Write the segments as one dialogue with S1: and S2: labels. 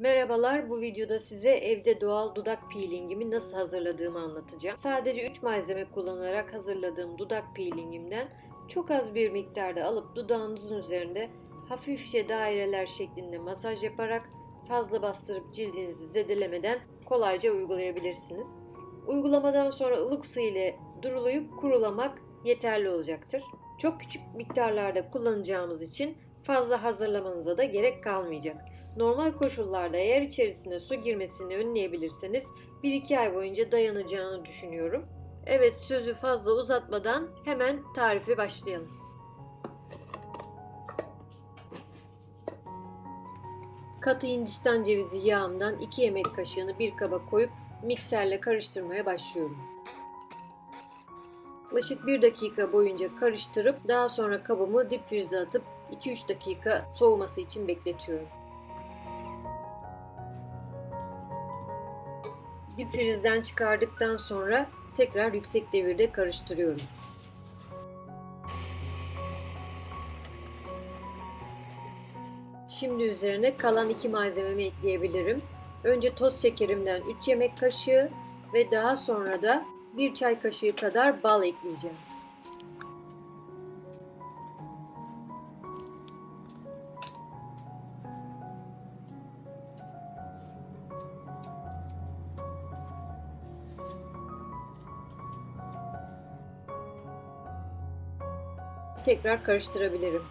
S1: Merhabalar, bu videoda size evde doğal dudak peelingimi nasıl hazırladığımı anlatacağım. Sadece 3 malzeme kullanarak hazırladığım dudak peelingimden çok az bir miktarda alıp dudağınızın üzerinde hafifçe daireler şeklinde masaj yaparak fazla bastırıp cildinizi zedelemeden kolayca uygulayabilirsiniz. Uygulamadan sonra ılık su ile durulayıp kurulamak yeterli olacaktır. Çok küçük miktarlarda kullanacağımız için fazla hazırlamanıza da gerek kalmayacak. Normal koşullarda eğer içerisine su girmesini önleyebilirseniz 1-2 ay boyunca dayanacağını düşünüyorum. Evet sözü fazla uzatmadan hemen tarife başlayalım. Katı hindistan cevizi yağımdan 2 yemek kaşığını bir kaba koyup mikserle karıştırmaya başlıyorum. Yaklaşık 1 dakika boyunca karıştırıp daha sonra kabımı dip frize atıp 2-3 dakika soğuması için bekletiyorum. Dip çıkardıktan sonra tekrar yüksek devirde karıştırıyorum. Şimdi üzerine kalan iki malzememi ekleyebilirim. Önce toz şekerimden 3 yemek kaşığı ve daha sonra da 1 çay kaşığı kadar bal ekleyeceğim. Tekrar karıştırabilirim.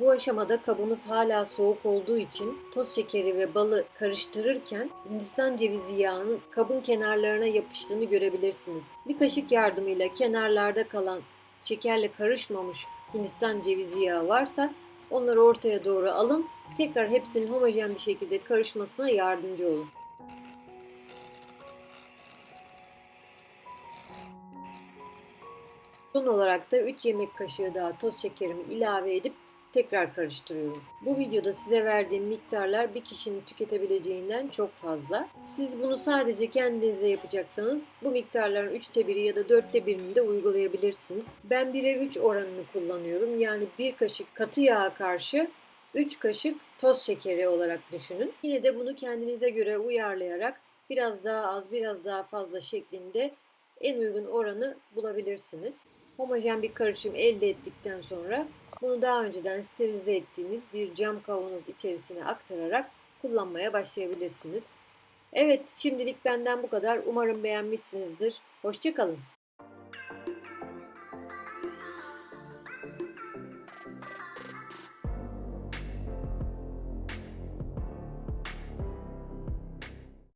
S1: Bu aşamada kabımız hala soğuk olduğu için toz şekeri ve balı karıştırırken Hindistan cevizi yağının kabın kenarlarına yapıştığını görebilirsiniz. Bir kaşık yardımıyla kenarlarda kalan şekerle karışmamış Hindistan cevizi yağı varsa onları ortaya doğru alın. Tekrar hepsinin homojen bir şekilde karışmasına yardımcı olun. Son olarak da 3 yemek kaşığı daha toz şekerimi ilave edip tekrar karıştırıyorum. Bu videoda size verdiğim miktarlar bir kişinin tüketebileceğinden çok fazla. Siz bunu sadece kendinize yapacaksanız bu miktarların 3'te 1'i ya da 4'te 1'ini de uygulayabilirsiniz. Ben 1'e 3 oranını kullanıyorum. Yani 1 kaşık katı yağa karşı 3 kaşık toz şekeri olarak düşünün. Yine de bunu kendinize göre uyarlayarak biraz daha az biraz daha fazla şeklinde en uygun oranı bulabilirsiniz. Homojen bir karışım elde ettikten sonra bunu daha önceden sterilize ettiğiniz bir cam kavanoz içerisine aktararak kullanmaya başlayabilirsiniz. Evet şimdilik benden bu kadar. Umarım beğenmişsinizdir. Hoşçakalın.